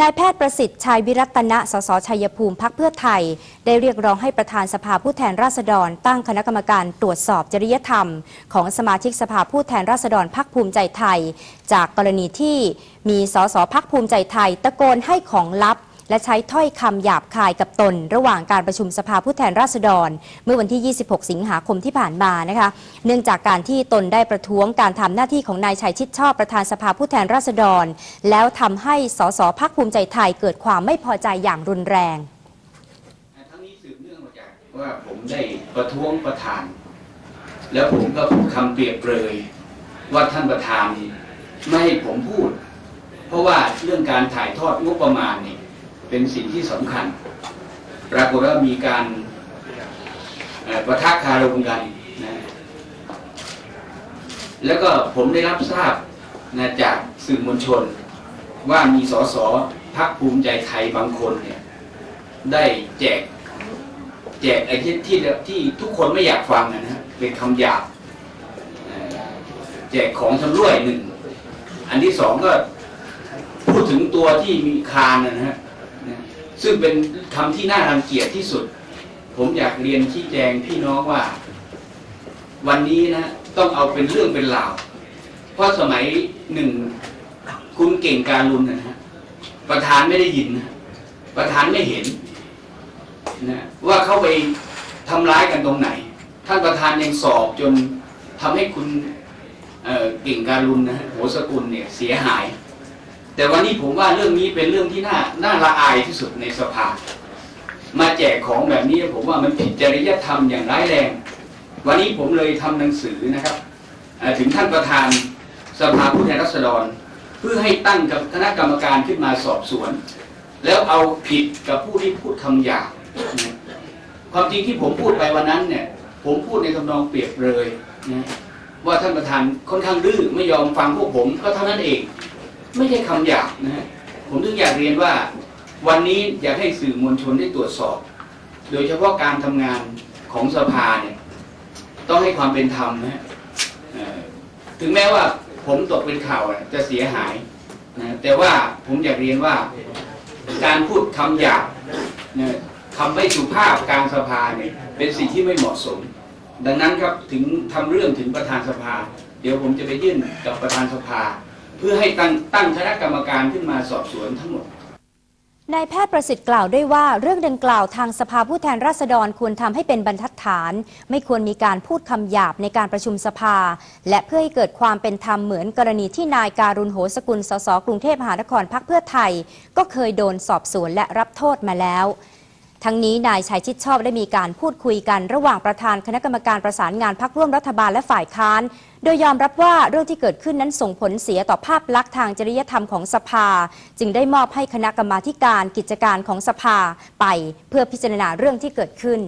นายแพทย์ประสิทธิ์ชัยวิรัตนะ สสชัยภูมิพักเพื่อไทย ได้เรียกร้องให้ประธานสภาผู้แทนราษฎร ตั้งคณะกรรมการตรวจสอบจริยธรรม ของสมาชิกสภาผู้แทนราษฎรพักภูมิใจไทย จากกรณีที่มีสสพักภูมิใจไทย ตะโกนให้ของลับ และใช้ถ้อยคำหยาบคายกับตน ระหว่างการประชุมสภาผู้แทนราษฎร เมื่อวันที่ 26 สิงหาคมที่ผ่านมานะคะ เนื่องจากการที่ตนได้ประท้วงการทำหน้าที่ของนายชัยชิดชอบประธานสภาผู้แทนราษฎร แล้วทำให้สสพักภูมิใจไทยเกิดความไม่พอใจอย่างรุนแรงทั้งนี้สืบเนื่องมาจากว่าผมได้ประท้วงประธาน แล้วผมก็พูดคำเปรียบเปรยว่าท่านประธานไม่ให้ผมพูด เพราะว่าเรื่องการถ่ายทอดงบประมาณนี่ เป็นสิ่งที่สำคัญ ปรากฏว่ามีการประทะคารมกันนะแล้วก็ผมได้รับทราบนะจากสื่อมวลชน ว่ามีสสพักภูมิใจไทยบางคนเนี่ยได้แจกแจกไอ้ที่ที่ที่ทุกคนไม่อยากฟังนะฮะเป็นคำหยาบแจกของชำร่วยหนึ่ง อันที่สองก็พูดถึงตัวที่มีคานนะฮะ นะซึ่งเป็นคำที่น่ารังเกียจที่สุด ผมอยากเรียนชี้แจงพี่น้องว่า วันนี้นะต้องเอาเป็นเรื่องเป็นราว เพราะสมัยหนึ่งคุณเก่งการุณนะฮะประธานไม่ได้ยินนะประธานไม่เห็นนะว่าเขาไปทำร้ายกันตรงไหน ท่านประธานยังสอบจนทำให้คุณเเก่งการุณนะฮะโหสกุลเนี่ยเสียหาย แต่วันนี้ผมว่าเรื่องนี้เป็นเรื่องที่น่าน่าละอายที่สุดในสภา มาแจกของแบบนี้ผมว่ามันผิดจริยธรรมอย่างร้ายแรง วันนี้ผมเลยทำหนังสือนะครับถึงท่านประธานสภาผู้แทนราษฎร เพื่อให้ตั้งกับคณะกรรมการขึ้นมาสอบสวน แล้วเอาผิดกับผู้ที่พูดคำหยาบความจริงที่ผมพูดไปวันนั้นเนี่ย ผมพูดในทำนองเปรียบเลยนะว่าท่านประธานค่อนข้างดื้อไม่ยอมฟังพวกผมก็เท่านั้นเอง ไม่ใช่คำหยาบนะฮะผมถึงอยากเรียนว่าวันนี้อยากให้สื่อมวลชนได้ตรวจสอบ โดยเฉพาะการทำงานของสภาเนี่ยต้องให้ความเป็นธรรมนะฮะถึงแม้ว่าผมตกเป็นข่าวจะเสียหายนะแต่ว่าผมอยากเรียนว่าการพูดคำหยาบเนี่ยคำไม่สุภาพกลางสภาเนี่ยเป็นสิ่งที่ไม่เหมาะสม ดังนั้นครับถึงทำเรื่องถึงประธานสภา เดี๋ยวผมจะไปยื่นกับประธานสภา เพื่อให้ตั้งตั้งคณะกรรมการขึ้นมาสอบสวนทั้งหมดนายแพทย์ประสิทธิ์กล่าวด้วยว่าเรื่องดังกล่าวทางสภาผู้แทนราษฎรควรทำให้เป็นบรรทัดฐาน ไม่ควรมีการพูดคำหยาบในการประชุมสภา และเพื่อให้เกิดความเป็นธรรมเหมือนกรณีที่นายการุณโหสกุลสสกรุงเทพมหานครพักเพื่อไทย ก็เคยโดนสอบสวนและรับโทษมาแล้ว ทั้งนี้นายชัยชิดชอบได้มีการพูดคุยกันระหว่างประธานคณะกรรมการประสานงานพักร่วมรัฐบาลและฝ่ายค้าน โดยยอมรับว่าเรื่องที่เกิดขึ้นนั้นส่งผลเสียต่อภาพลักษณ์ทางจริยธรรมของสภา จึงได้มอบให้คณะกรรมาการกิจการของสภาไปเพื่อพิจารณาเรื่องที่เกิดขึ้น